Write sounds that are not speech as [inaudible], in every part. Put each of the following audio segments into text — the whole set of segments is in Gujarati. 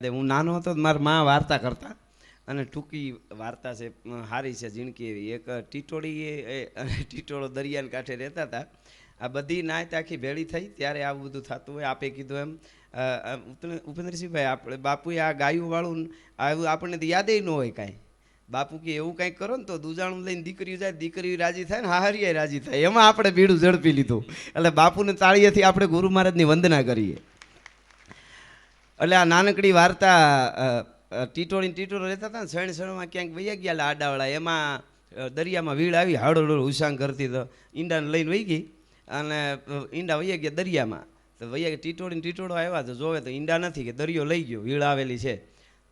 હું નાનો હતો મારા મા વાર્તા કરતા અને ટૂંકી વાર્તા છે સારી છે, ઝીણકી એવી. એક ટીટોળી ટીટોળો દરિયાને કાંઠે રહેતા હતા. આ બધી નાયત આખી ભેળી થઈ, ત્યારે આવું બધું થતું હોય. આપે કીધું એમ ઉપેન્દ્રસિંહભાઈ, આપણે બાપુએ આ ગાયું વાળું આવું આપણને તો યાદેય ન હોય કાંઈ. બાપુ કે, એવું કાંઈક કરો ને તો દુજાણું લઈને દીકરીઓ જાય, દીકરીઓ રાજી થાય ને હાહરીએ રાજી થાય. એમાં આપણે બીડું ઝડપી લીધું. એટલે બાપુને તાળીએથી આપણે ગુરુ મહારાજની વંદના કરીએ. એટલે આ નાનકડી વાર્તા ટીટોળી ટીટોળો રહેતા હતા ને શણ શણમાં ક્યાંક વૈયા ગયા આડાવાળા, એમાં દરિયામાં વીળ આવી હાડોડો ઉસાંગ કરતી તો ઈંડાને લઈને વહી ગઈ અને ઈંડા વૈયા ગયા દરિયામાં. તો વૈયા કે ટીટોળી ટીટોળો આવ્યા તો જોવે તો ઈંડા નથી કે દરિયો લઈ ગયો વીળ આવેલી છે.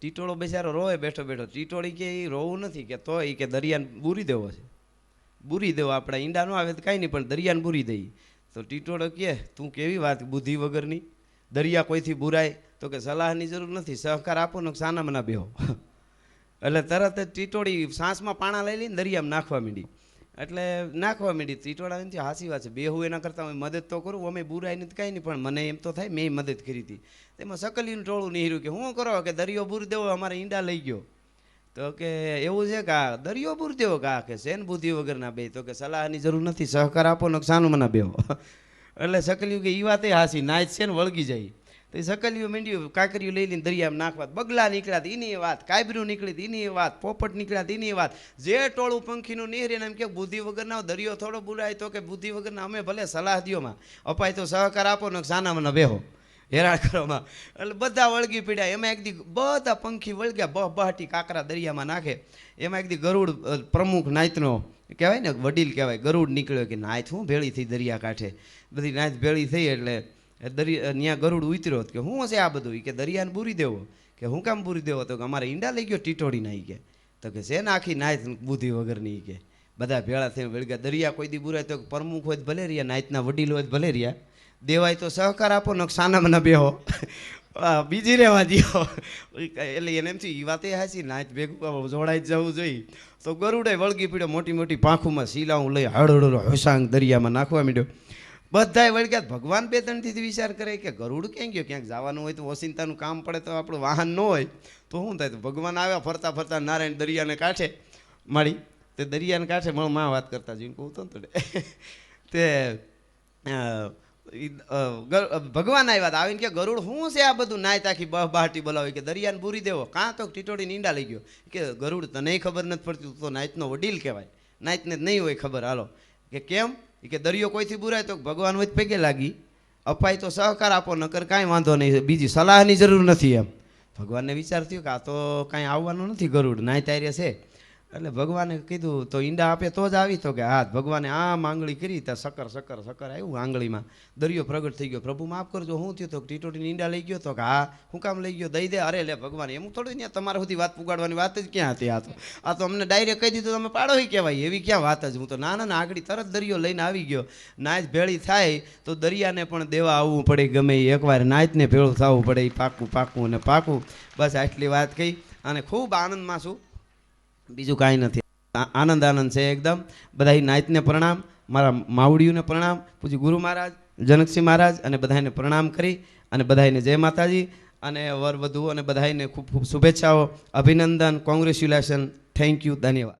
ટીટોળો બેચારો રોવે બેઠો બેઠો. ટીટોળી કે એ રોવું નથી કે તો એ કે દરિયાને બૂરી દેવો છે. બૂરી દેવો, આપણા ઈંડા ન આવે તો કાંઈ નહીં, પણ દરિયાને બૂરી દઈ તો ટીટોળો કહે તું કેવી વાત, બુદ્ધિ વગરની? દરિયા કોઈથી બુરાય તો કે સલાહની જરૂર નથી. સહકાર આપો ને સાનામાં ના બેહો. એટલે તરત જ ટીટોળી સાંસમાં પાણા લઈ લઈને દરિયામાં નાખવા માંડી. એટલે નાખવા માંડી. ટીટોળા નથી હાસી વાત છે. બેહું એના કરતાં અમે મદદ તો કરું. અમે બુરાય નથી કાંઈ નહીં, પણ મને એમ તો થાય, મેં મદદ કરી હતી. તેમાં સકલીનું ટોળું નીહર્યું કે, હું કરો? કે દરિયો બુર દેવો, અમારે ઈંડા લઈ ગયો. તો કે, એવું છે કે આ દરિયો બુર દેવો? કે કે શેન બુદ્ધિ વગરના બે? તો કે સલાહની જરૂર નથી. સહકાર આપો નુકસાન મના બેહો. એટલે સકલિયું કે એ વાતે હાસી નાચ છે ને વળગી જાય. તો એ સકલિયું મીંડ્યું કાંકરિયું લઈ લઈને દરિયામાં નાખવા. બગલા નીકળ્યા એની વાત, કાયબરું નીકળી એની વાત, પોપટ નીકળ્યા એની વાત. જે ટોળું પંખીનું નીહરીને એમ કે બુદ્ધિ વગરના દરિયો થોડો બુરાય તો કે બુદ્ધિ વગરના અમે ભલે સલાહ દિયોમાં અપાય તો સહકાર આપો ને સાનામાં બેહો. હેરાન કરવામાં. એટલે બધા વળગી પીડ્યા. એમાં એક દી બધા પંખી વળગ્યા બહ બહાટી કાકરા દરિયામાં નાખે. એમાં એક દી ગરુડ પ્રમુખ નાયતનો કહેવાય ને, વડીલ કહેવાય, ગરુડ નીકળ્યો કે નાયત હું ભેળી થઈ દરિયા કાંઠે બધી નાયત ભેળી થઈ એટલે દરિયા ત્યાં ગરુડ ઉતર્યો કે હું હશે આ બધું? કે દરિયાને પૂરી દેવો. કે હું કામ પૂરી દેવો? તો કે અમારે ઈંડા લઈ ગયો ટીટોડી નાઈ કે. તો કે છે ને આખી નાયત બુદ્ધિ વગરની કે? બધા ભેળા થઈને વળગ્યા દરિયા કોઈ દી બુરાય તો પ્રમુખ હોય ભલે રહ્યા, નાયતના વડીલ હોય ભલે રહ્યા. દેવાય તો સહકાર આપો ને સાનામાં મને બેહો. બીજી રહેવા દો એટલે એને એમ થયું એ વાતે હાસી નાચ ભેગું જોડાઈ જ જવું જોઈએ. તો ગરુડે વળગી પીડ્યો, મોટી મોટી પાંખુમાં શીલાવું લઈ હળહળો હોસાંગ દરિયામાં નાખવા માંડ્યો. બધાય વળગ્યા, ભગવાન બે ત્રણથી વિચાર કરે કે ગરુડ ક્યાં ગયો? ક્યાંક જવાનું હોય તો ઓસિંતાનું કામ પડે તો આપણું વાહન ન હોય. તો શું થાય? તો ભગવાન આવ્યા, ફરતા ફરતા નારાયણ દરિયાને કાંઠે મારી તે દરિયાને કાંઠે મળ, માં વાત કરતા જોઈને કહું તો [laughs] તે ભગવાન આવ્યા હતા આવીને કે, ગરુડ શું છે આ બધું નાય તાખી બહ બહાટી બોલાવી? કે, દરિયાને પૂરી દેવો. કાં તો ટીટોડી નીંડા લઈ ગયો. કે, ગરુડ, તને ખબર નથી પડતી, તો નાયતનો વડીલ કહેવાય. નાયતને નહીં હોય ખબર, હાલો. કે, કેમ? કે, દરિયો કોઈથી બુરાય? તો ભગવાન હોય પેગે લાગી. અપાય તો સહકાર આપો, નકર કાંઈ વાંધો નહીં. બીજી સલાહની જરૂર નથી એમ. ભગવાનને વિચાર થયો કે, આ તો કાંઈ આવવાનું નથી ગરુડ નાય તાર્ય છે. એટલે ભગવાને કીધું, તો ઈંડા આપે તો જ આવી. તો કે, હા ભગવાને આમ આંગળી કરી ત્યાં સકર સકર સકર આવ્યું આંગળીમાં. દરિયો પ્રગટ થઈ ગયો. પ્રભુ માફ કરજો, હું થયું તો ટીટોટીને ઈંડા લઈ ગયો તો કે, હા, હું કામ લઈ ગયો, દઈ દે. અરે લે ભગવાન, એમ થોડું ત્યાં તમારા સુધી વાત પુગાડવાની વાત જ ક્યાં હતી આ તો? આ તો અમને ડાયરેક્ટ કહી દીધું, તમે પાડો કહેવાય. એવી ક્યાં વાત જ? હું તો નાના ના આગળ તરત દરિયો લઈને આવી ગયો. નાચ ભેળી થાય તો દરિયાને પણ દેવા આવવું પડે ગમે એકવાર નાચને ભેળું થવું પડે એ પાકું પાકું અને પાકું. બસ આટલી વાત કહી. અને ખૂબ આનંદમાં છું. બીજું કાંઈ નથી. આનંદ આનંદ છે એકદમ. બધા નાયતને પ્રણામ. મારા માવડીઓને પ્રણામ. પૂજી ગુરુ મહારાજ, જનકસિંહ મહારાજ અને બધાને પ્રણામ કરી અને બધાને જય માતાજી અને વર વધુ અને બધાને ખૂબ ખૂબ શુભેચ્છાઓ, અભિનંદન, કોંગ્રેચ્યુલેશન. થેન્ક યુ ધન્યવાદ.